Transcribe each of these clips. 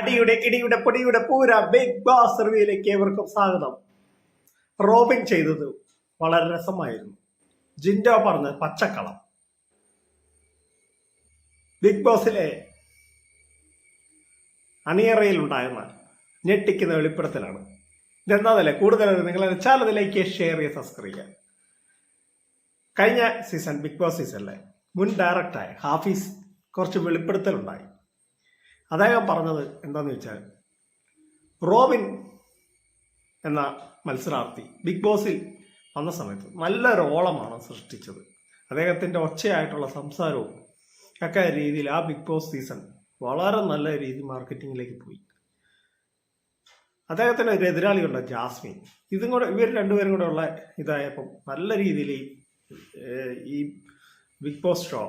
അടിയുടെ ഇടിയുടെ പൊടിയുടെ പൂര ബിഗ് ബോസ് റിവ്യൂയിലേക്ക് ഏവർക്കും സ്വാഗതം. റോബിൻ ചെയ്തത് വളരെ രസമായിരുന്നു. ജിൻഡോ പറഞ്ഞത് പച്ചക്കളം. ബിഗ് ബോസിലെ അണിയറയിൽ ഉണ്ടായിരുന്ന ഞെട്ടിക്കുന്ന വെളിപ്പെടുത്തലാണ്. ഇതെന്താന്നല്ലേ കൂടുതൽ നിങ്ങൾ ചാനലിലേക്ക് ഷെയർ ചെയ്ത് സബ്സ്ക്രൈബ് ചെയ്യുക. കഴിഞ്ഞ സീസൺ ബിഗ് ബോസ് സീസണിലെ മുൻ ഡയറക്ടറായ ഹാഫീസ് കുറച്ച് വെളിപ്പെടുത്തലുണ്ടായി. അദ്ദേഹം പറഞ്ഞത് എന്താന്ന് വെച്ചാൽ റോബിൻ എന്ന മത്സരാർത്ഥി ബിഗ് ബോസിൽ വന്ന സമയത്ത് നല്ലൊരു ഓളമാണ് സൃഷ്ടിച്ചത്. അദ്ദേഹത്തിന്റെ ഒച്ചയായിട്ടുള്ള സംസാരവും ഒക്കെ രീതിയിൽ ആ ബിഗ് ബോസ് സീസൺ വളരെ നല്ല രീതി മാർക്കറ്റിങ്ങിലേക്ക് പോയി. അദ്ദേഹത്തിന് ഒരു എതിരാളിയുണ്ട് ജാസ്മിൻ. ഇതും കൂടെ ഇവർ രണ്ടുപേരും കൂടെ ഉള്ള ഇതായപ്പം നല്ല രീതിയിൽ ഈ ബിഗ് ബോസ് ഷോ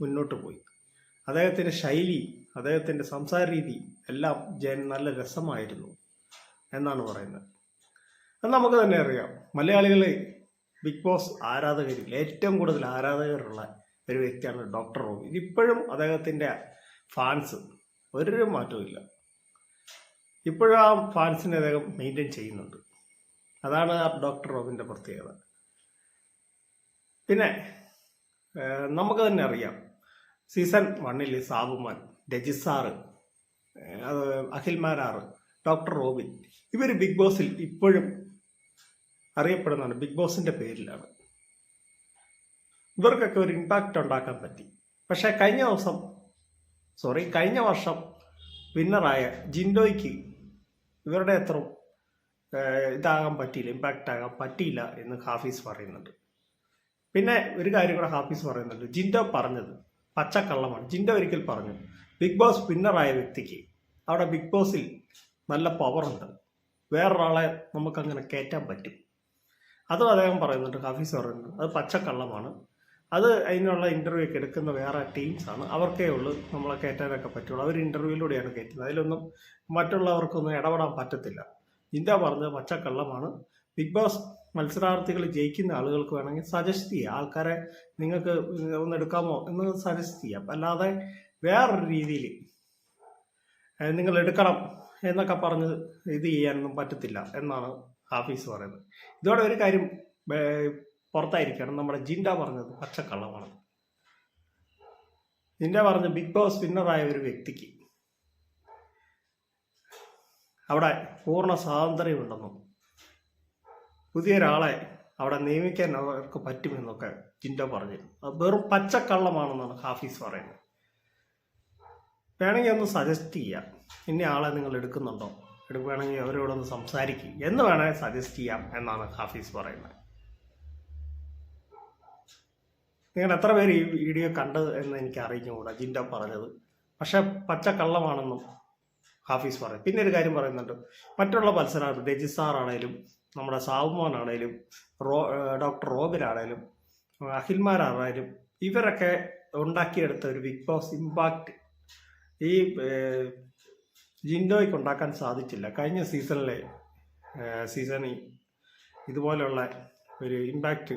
മുന്നോട്ട് പോയി. അദ്ദേഹത്തിന്റെ ശൈലി അദ്ദേഹത്തിന്റെ സംസാര രീതി എല്ലാം ജയൻ നല്ല രസമായിരുന്നു എന്നാണ് പറയുന്നത്. അത് നമുക്ക് തന്നെ അറിയാം. മലയാളികളെ ബിഗ് ബോസ് ആരാധകരിൽ ഏറ്റവും കൂടുതൽ ആരാധകരുള്ള ഒരു വ്യക്തിയാണ് ഡോക്ടർ റോബി. ഇപ്പോഴും അദ്ദേഹത്തിന്റെ ഫാൻസ് ഒരു മാറ്റവും ഇപ്പോഴും ആ ഫാൻസിനെ അദ്ദേഹം മെയിന്റെയിൻ ചെയ്യുന്നുണ്ട്. അതാണ് ആ ഡോക്ടർ റോബിന്റെ പ്രത്യേകത. പിന്നെ നമുക്ക് തന്നെ അറിയാം. സീസൺ വണ്ണിൽ സാബുമാൻ രജിസാറ് അഖിൽ അഖിൽമാരാറ് ഡോക്ടർ റോബിൻ ഇവർ ബിഗ് ബോസിൽ ഇപ്പോഴും അറിയപ്പെടുന്നതാണ്. ബിഗ് ബോസിന്റെ പേരിലാണ്. ഇവർക്കൊക്കെ ഒരു ഇമ്പാക്റ്റ് ഉണ്ടാക്കാൻ പറ്റി. പക്ഷേ കഴിഞ്ഞ ദിവസം സോറി കഴിഞ്ഞ വർഷം വിന്നറായ ജിൻഡോയ്ക്ക് ഇവരുടെ അത്ര ഇതാകാൻ പറ്റിയില്ല ഇമ്പാക്റ്റ് ആകാൻ പറ്റിയില്ല എന്ന് ഹാഫീസ് പറയുന്നുണ്ട്. പിന്നെ ഒരു കാര്യം കൂടെ ഹാഫീസ് പറയുന്നുണ്ട്. ജിൻഡോ പറഞ്ഞത് പച്ചക്കള്ളമാണ്. ജിൻഡോ ഒരിക്കൽ പറഞ്ഞു ബിഗ് ബോസ് വിന്നറായ വ്യക്തിക്ക് അവിടെ ബിഗ് ബോസിൽ നല്ല പവറുണ്ട് വേറൊരാളെ നമുക്കങ്ങനെ കയറ്റാൻ പറ്റും. അതും അദ്ദേഹം പറയുന്നുണ്ട് ഹാഫീസ് പറയുന്നുണ്ട് അത് പച്ചക്കള്ളമാണ്. അത് അതിനുള്ള ഇന്റർവ്യൂ ഒക്കെ എടുക്കുന്ന വേറെ ടീംസാണ് അവർക്കേ ഉള്ളൂ നമ്മളെ കയറ്റാനൊക്കെ പറ്റുള്ളൂ. അവർ ഇന്റർവ്യൂവിലൂടെയാണ് കയറ്റുന്നത് അതിലൊന്നും മറ്റുള്ളവർക്കൊന്നും ഇടപെടാൻ പറ്റത്തില്ല. ഇന്ത്യ പറഞ്ഞത് പച്ചക്കള്ളമാണ്. ബിഗ് ബോസ് മത്സരാർത്ഥികൾ ജയിക്കുന്ന ആളുകൾക്ക് വേണമെങ്കിൽ സജസ്റ്റ് ചെയ്യാം. ആൾക്കാരെ നിങ്ങൾക്ക് ഒന്ന് എടുക്കാമോ എന്ന് സജസ്റ്റ് ചെയ്യാം. അല്ലാതെ വേറൊരു രീതിയിൽ നിങ്ങൾ എടുക്കണം എന്നൊക്കെ പറഞ്ഞ് ഇത് ചെയ്യാനൊന്നും പറ്റത്തില്ല എന്നാണ് ഹാഫീസ് പറയുന്നത്. ഇതോടെ ഒരു കാര്യം പുറത്തായിരിക്കണം നമ്മുടെ ജിൻഡ പറഞ്ഞത് പച്ചക്കള്ളമാണ്. ജിൻഡ പറഞ്ഞ ബിഗ് ബോസ് വിന്നറായ ഒരു വ്യക്തിക്ക് അവിടെ പൂർണ സ്വാതന്ത്ര്യമുണ്ടെന്നും പുതിയൊരാളെ അവിടെ നിയമിക്കാൻ അവർക്ക് പറ്റുമെന്നൊക്കെ ജിൻഡ പറഞ്ഞു വെറും പച്ചക്കള്ളമാണെന്നാണ് ഹാഫീസ് പറയുന്നത്. വേണമെങ്കിൽ ഒന്ന് സജസ്റ്റ് ചെയ്യാം. ഇന്ന ആളെ നിങ്ങൾ എടുക്കുന്നുണ്ടോ? എടുക്കുകയാണെങ്കിൽ അവരോടൊന്ന് സംസാരിക്കും. എന്ന് വേണമെങ്കിൽ സജസ്റ്റ് ചെയ്യാം എന്നാണ് ഹാഫീസ് പറയുന്നത്. നിങ്ങൾ എത്ര പേര് ഈ വീഡിയോ കണ്ടത് എന്ന് എനിക്ക് അറിഞ്ഞുകൂടാ. ജിൻഡോ പറഞ്ഞത്. പക്ഷെ പച്ചക്കള്ളമാണെന്നും ഹാഫീസ് പറയും. പിന്നെ ഒരു കാര്യം പറയുന്നുണ്ട്. മറ്റുള്ള മത്സരാർത്ഥി രജിസാറാണേലും നമ്മുടെ സാവുമോനാണേലും റോ ഡോക്ടർ റോബിനാണേലും അഖിൽമാരാണേലും ഇവരൊക്കെ ഉണ്ടാക്കിയെടുത്ത ഒരു ബിഗ് ബോസ് ഇമ്പാക്റ്റ് ഈ ജിൻഡോയ്ക്ക് ഉണ്ടാക്കാൻ സാധിച്ചില്ല. കഴിഞ്ഞ സീസണിലെ സീസണിൽ ഇതുപോലെയുള്ള ഒരു ഇമ്പാക്റ്റ്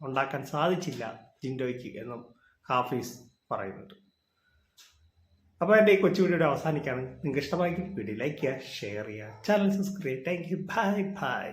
ഉണ്ടാക്കാൻ സാധിച്ചില്ല ജിൻഡോയ്ക്ക് എന്നും ഹാഫീസ് പറയുന്നുണ്ട്. അപ്പോൾ എന്റെ ഈ കൊച്ചു വീഡിയോയുടെ അവസാനിക്കാണ്. നിങ്ങൾക്ക് ഇഷ്ടമായെങ്കിൽ വീഡിയോ ലൈക്ക് ചെയ്യുക ഷെയർ ചെയ്യുക channel subscribe thank you bye bye